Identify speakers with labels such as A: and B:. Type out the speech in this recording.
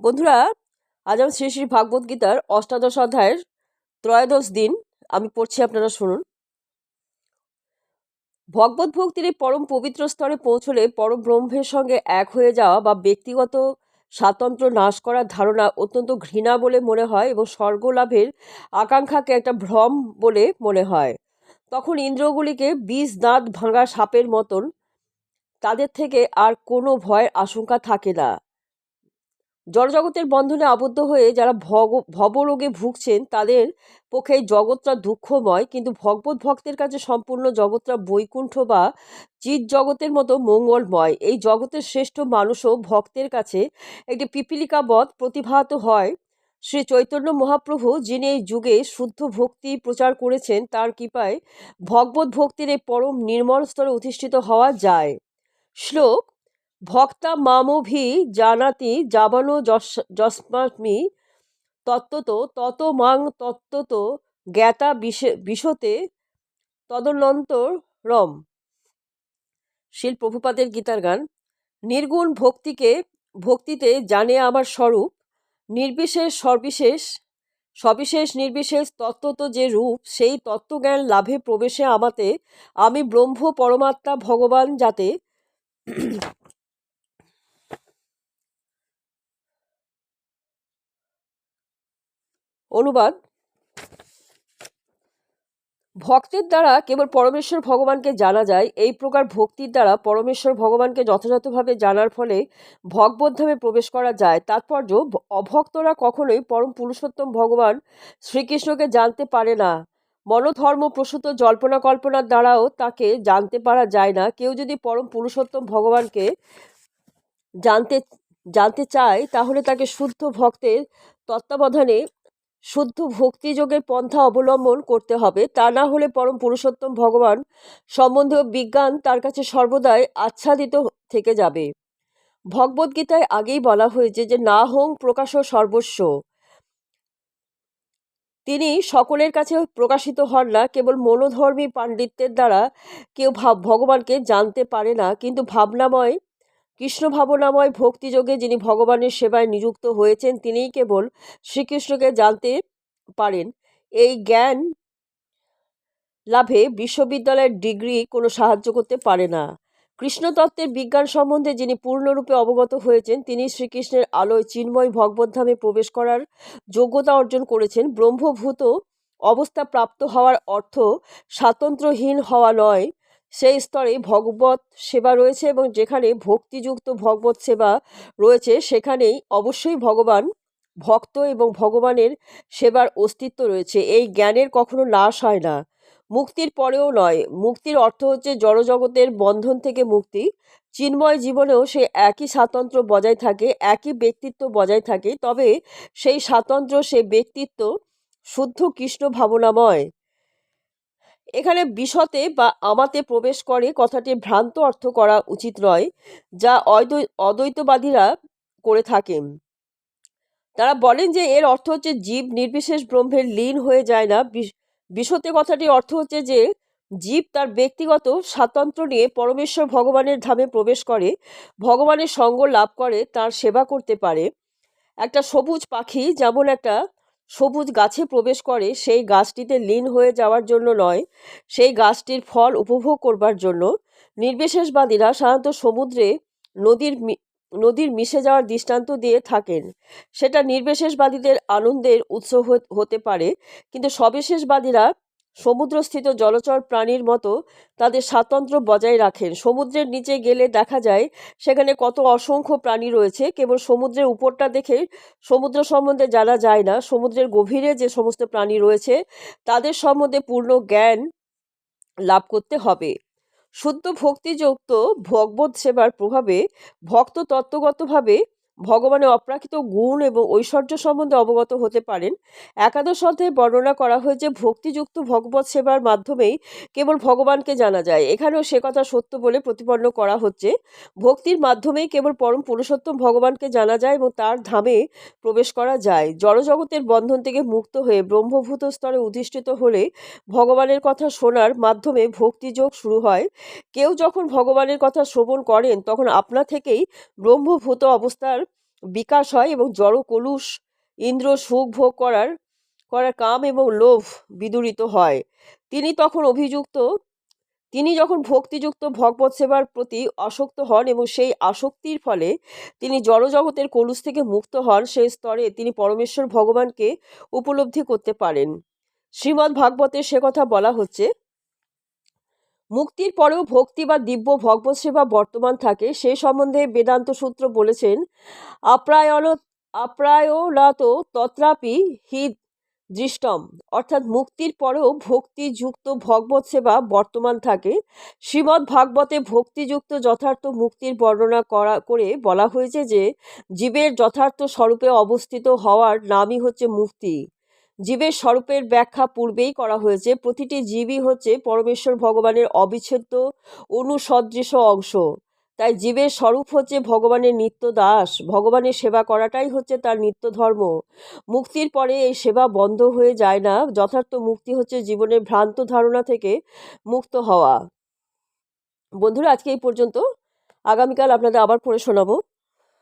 A: বন্ধুরা, আজ আমি শ্রী শ্রী ভাগবত গীতার অষ্টাদশ অধ্যায়ের ত্রয়োদশ দিন আমি পড়ছি, আপনারা শুনুন। ভগবত ভক্তির এই পরম পবিত্র স্তরে পৌঁছলে পরম ব্রহ্মের সঙ্গে এক হয়ে যাওয়া বা ব্যক্তিগত স্বাতন্ত্র্য নাশ করার ধারণা অত্যন্ত ঘৃণা বলে মনে হয় এবং স্বর্গ লাভের আকাঙ্ক্ষাকে একটা ভ্রম বলে মনে হয়। তখন ইন্দ্রগুলিকে বীজ দাঁত ভাঙা সাপের মতন, তাদের থেকে আর কোনো ভয়ের আশঙ্কা থাকে না। জড়জগতের বন্ধনে আবদ্ধ হয়ে যারা ভগ, ভবরোগে ভুগছেন, তাদের পক্ষে জগৎটা দুঃখময়। কিন্তু ভগবত ভক্তের কাছে সম্পূর্ণ জগৎটা বৈকুণ্ঠ বা চিৎ জগতের মতো মঙ্গলময়। এই জগতের শ্রেষ্ঠ মানুষও ভক্তের কাছে একটি পিপিলিকাবধ প্রতিভাত হয়। শ্রী চৈতন্য মহাপ্রভু যিনি এই যুগে শুদ্ধ ভক্তি প্রচার করেছেন, তার কৃপায় ভগবত ভক্তির এই পরম নির্মল স্তরে অধিষ্ঠিত হওয়া যায়। শ্লোক ভক্তা মামভি জানাতি যাবানো যস্মামি তত্ত্বত তত মাং তত্ত্বত জ্ঞাতা বিশতে তদনন্তর তদনন্তরম শিল প্রভুপাদের গীতার গান। নির্গুণ ভক্তিকে, ভক্তিতে জানে আমার স্বরূপ। নির্বিশেষ, সর্বিশেষ, সবিশেষ, নির্বিশেষ তত্ত্বত যে রূপ, সেই তত্ত্বজ্ঞান লাভে প্রবেশে আমাতে আমি ব্রহ্ম পরমাত্মা ভগবান যাতে অনুবাদ। ভক্তের দ্বারা কেবল পরমেশ্বর ভগবানকে জানা যায়, এই প্রকার ভক্তির দ্বারা পরমেশ্বর ভগবানকে যথাযথভাবে জানার ফলে ভগবদ্ধামে প্রবেশ করা যায়। তাৎপর্য অভক্তরা কখনোই পরম পুরুষোত্তম ভগবান শ্রীকৃষ্ণকে জানতে পারে না। মনোধর্ম প্রসূত জল্পনা কল্পনার দ্বারাও তাকে জানতে পারা যায় না। কেউ যদি পরম পুরুষোত্তম ভগবানকে জানতে জানতে চায়, তাহলে তাকে শুদ্ধ ভক্তের তত্ত্বাবধানে শুদ্ধ ভক্তিযোগের পন্থা অবলম্বন করতে হবে। তা না হলে পরম পুরুষোত্তম ভগবান সম্বন্ধীয় বিজ্ঞান তার কাছে সর্বদাই আচ্ছাদিত থেকে যাবে। ভগবদ্গীতায় আগেই বলা হয়েছে যে না হোং প্রকাশ সর্বস্ব। তিনি সকলের কাছে প্রকাশিত হন না, কেবল মনোধর্মী পাণ্ডিত্যের দ্বারা কেউ ভাব ভগবানকে জানতে পারে না। কিন্তু ভাবনাময় কৃষ্ণ ভাবনাময় ভক্তিযোগে যিনি ভগবানের সেবায় নিযুক্ত হয়েছেন, তিনিই কেবল শ্রীকৃষ্ণকে জানতে পারেন। এই জ্ঞান লাভে বিশ্ববিদ্যালয়ের ডিগ্রি কোনো সাহায্য করতে পারে না। কৃষ্ণতত্ত্বের বিজ্ঞান সম্বন্ধে যিনি পূর্ণরূপে অবগত হয়েছেন, তিনি শ্রীকৃষ্ণের আলোয় চিন্ময় ভগবদ্ধামে প্রবেশ করার যোগ্যতা অর্জন করেছেন। ব্রহ্মভূত অবস্থা প্রাপ্ত হওয়ার অর্থ স্বাতন্ত্র্যহীন হওয়া নয়। সেই স্তরে ভগবত সেবা রয়েছে এবং যেখানে ভক্তিযুক্ত ভগবত সেবা রয়েছে, সেখানেই অবশ্যই ভগবান ভক্ত এবং ভগবানের সেবার অস্তিত্ব রয়েছে। এই জ্ঞানের কখনো নাশ হয় না। মুক্তির পরেও নয়। মুক্তির অর্থ হচ্ছে জড়জগতের বন্ধন থেকে মুক্তি। চিন্ময় জীবনেও সে একই স্বাতন্ত্র্য বজায় থাকে, একই ব্যক্তিত্ব বজায় থাকে, তবে সেই স্বাতন্ত্র্য সে ব্যক্তিত্ব শুদ্ধ কৃষ্ণ ভাবনাময়। এখানে বিশতে বা আমাতে প্রবেশ করে কথাটি ভ্রান্ত অর্থ করা উচিত নয়, যা অদ্বৈতবাদীরা করে থাকেন। তারা বলেন যে এর অর্থ হচ্ছে জীব নির্বিশেষ ব্রহ্মের লীন হয়ে যায় না। বিশতে কথাটির অর্থ হচ্ছে যে জীব তার ব্যক্তিগত স্বাতন্ত্র্য নিয়ে পরমেশ্বর ভগবানের ধামে প্রবেশ করে, ভগবানের সঙ্গ লাভ করে, তার সেবা করতে পারে। একটা সবুজ পাখি যেমন একটা সবুজ গাছে প্রবেশ করে, সেই গাছটিতে লীন হয়ে যাওয়ার জন্য নয়, সেই গাছটির ফল উপভোগ করবার জন্য। নির্বিশেষবাদীরা সাধারণত সমুদ্রে নদীর নদীর মিশে যাওয়ার দৃষ্টান্ত দিয়ে থাকেন। সেটা নির্বিশেষবাদীদের আনন্দের উৎস হতে পারে, কিন্তু সবিশেষবাদীরা সমুদ্রস্থিত জলচর প্রাণীর মতো তাদের স্বাতন্ত্র্য বজায় রাখেন। সমুদ্রের নিচে গেলে দেখা যায় সেখানে কত অসংখ্য প্রাণী রয়েছে। কেবল সমুদ্রের উপরটা দেখে সমুদ্র সম্বন্ধে জানা যায় না। সমুদ্রের গভীরে যে সমস্ত প্রাণী রয়েছে, তাদের সম্বন্ধে পূর্ণ জ্ঞান লাভ করতে হবে। শুদ্ধ ভক্তিযুক্ত ভগবত সেবার প্রভাবে ভক্ত তত্ত্বগতভাবে ভগবানের অপ্রাকৃত গুণ এবং ঐশ্বর্য সম্বন্ধে অবগত হতে পারেন। একাদশ অধ্যায়ে বর্ণনা করা হয়েছে, ভক্তিযুক্ত ভগবত সেবার মাধ্যমেই কেবল ভগবানকে জানা যায়। এখানেও সে কথা সত্য বলে প্রতিপন্ন করা হচ্ছে। ভক্তির মাধ্যমেই কেবল পরম পুরুষোত্তম ভগবানকে জানা যায় এবং তার ধামে প্রবেশ করা যায়। জড়জগতের বন্ধন থেকে মুক্ত হয়ে ব্রহ্মভূত স্তরে অধিষ্ঠিত হলে ভগবানের কথা শোনার মাধ্যমে ভক্তিযোগ শুরু হয়। কেউ যখন ভগবানের কথা শ্রবণ করেন, তখন আপনা থেকেই ব্রহ্মভূত অবস্থার বিকাশ হয় এবং জড়, কলুষ, ইন্দ্র সুখ ভোগ করার করার কাম এবং লোভ বিদূরিত হয়। তিনি তখন অভিযুক্ত, তিনি যখন ভক্তিযুক্ত ভগবত সেবার প্রতি আসক্ত হন এবং সেই আসক্তির ফলে তিনি জড়জগতের কলুষ থেকে মুক্ত হন সেই স্তরে তিনি পরমেশ্বর ভগবানকে উপলব্ধি করতে পারেন। শ্রীমদ্ ভাগবতের সে কথা বলা হচ্ছে মুক্তির পরেও ভক্তি বা দিব্য ভগবত সেবা বর্তমান থাকে, সে সম্বন্ধে বেদান্ত সূত্র বলেছেন, আপ্রায়ণ আপ্রায়ণাত তত্রাপি হি দৃষ্টম। অর্থাৎ মুক্তির পরেও ভক্তিযুক্ত ভগবত সেবা বর্তমান থাকে। শ্রীমদ্ ভাগবতে ভক্তিযুক্ত যথার্থ মুক্তির বর্ণনা করা, করে বলা হয়েছে যে, জীবের যথার্থ স্বরূপে অবস্থিত হওয়ার নামই হচ্ছে মুক্তি। জীবের স্বরূপের ব্যাখ্যা পূর্বেই করা হয়েছে। প্রতিটি জীবই হচ্ছে পরমেশ্বর ভগবানের অবিচ্ছেদ্য অনুসদৃশ অংশ। তাই জীবের স্বরূপ হচ্ছে ভগবানের নিত্য দাস। ভগবানের সেবা করাটাই হচ্ছে তার নিত্য ধর্ম। মুক্তির পরে এই সেবা বন্ধ হয়ে যায় না। যথার্থ মুক্তি হচ্ছে জীবনের ভ্রান্ত ধারণা থেকে মুক্ত হওয়া। বন্ধুরা, আজকে এই পর্যন্ত। আগামীকাল আপনাদের আবার পড়ে শোনাবো।